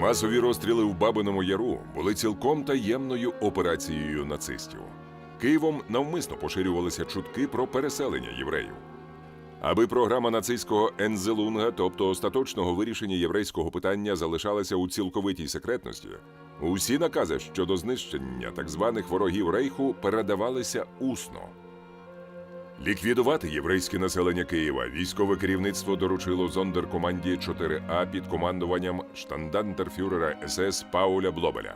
Масові розстріли в Бабиному Яру були цілком таємною операцією нацистів. Києвом навмисно поширювалися чутки про переселення євреїв. Аби програма нацистського Ензелунга, тобто остаточного вирішення єврейського питання, залишалася у цілковитій секретності, усі накази щодо знищення так званих ворогів рейху передавалися усно. Ліквідувати єврейське населення Києва військове керівництво доручило зондеркоманді 4А під командуванням штандантерфюрера СС Пауля Блобеля.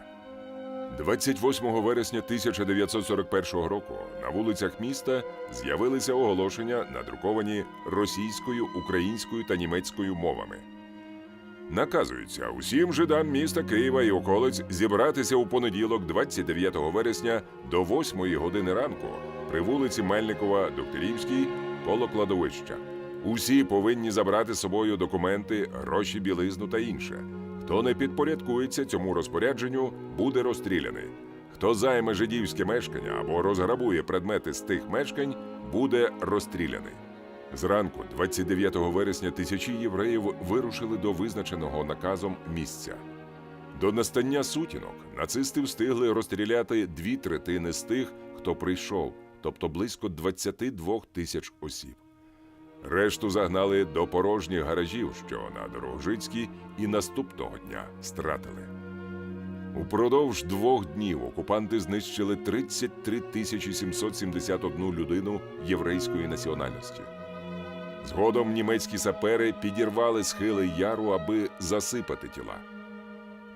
28 вересня 1941 року на вулицях міста з'явилися оголошення, надруковані російською, українською та німецькою мовами. Наказується усім жидам міста Києва і околиць зібратися у понеділок, 29 вересня до 8 години ранку при вулиці Мельникова, Докторівській, коло кладовища. Усі повинні забрати з собою документи, гроші, білизну та інше. Хто не підпорядкується цьому розпорядженню, буде розстріляний. Хто займе жидівське мешкання або розграбує предмети з тих мешкань, буде розстріляний. Зранку, 29 вересня, тисячі євреїв вирушили до визначеного наказом місця. До настання сутінок нацисти встигли розстріляти дві третини з тих, хто прийшов, тобто близько 22 тисяч осіб. Решту загнали до порожніх гаражів, що на Дорогжицькій, і наступного дня стратили. Упродовж двох днів окупанти знищили 33 тисячі 771 людину єврейської національності. Згодом німецькі сапери підірвали схили яру, аби засипати тіла.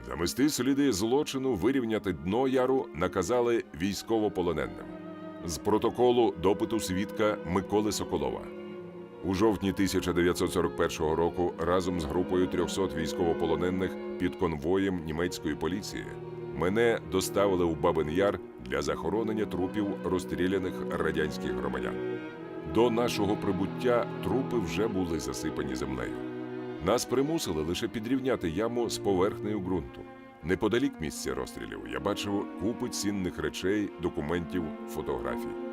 Замести сліди злочину, вирівняти дно яру наказали військовополоненим з протоколу допиту свідка Миколи Соколова. У жовтні 1941 року разом з групою 300 військовополонених під конвоєм німецької поліції мене доставили у Бабин Яр для захоронення трупів розстріляних радянських громадян. До нашого прибуття трупи вже були засипані землею. Нас примусили лише підрівняти яму з поверхнею ґрунту. Неподалік місця розстрілів я бачив купи цінних речей, документів, фотографій.